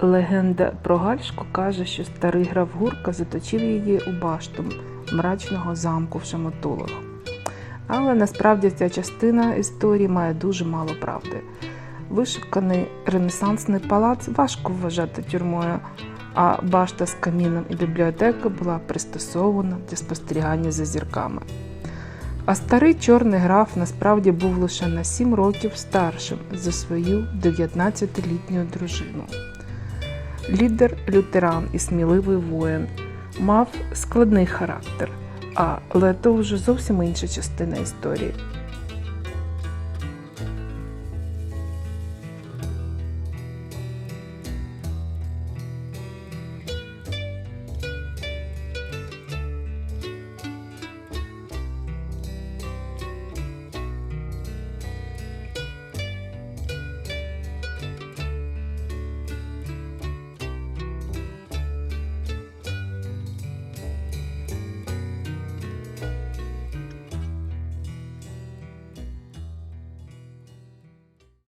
Легенда про Гальшку каже, що старий граф Гурка заточив її у башту мрачного замку в Шамотулах. Але насправді ця частина історії має дуже мало правди. Вишуканий ренесансний палац важко вважати тюрмою, а башта з каміном і бібліотека була пристосована для спостерігання за зірками. А старий чорний граф насправді був лише на 7 років старшим за свою 19-літню дружину. Лідер лютеран і сміливий воїн мав складний характер, але то вже зовсім інша частина історії.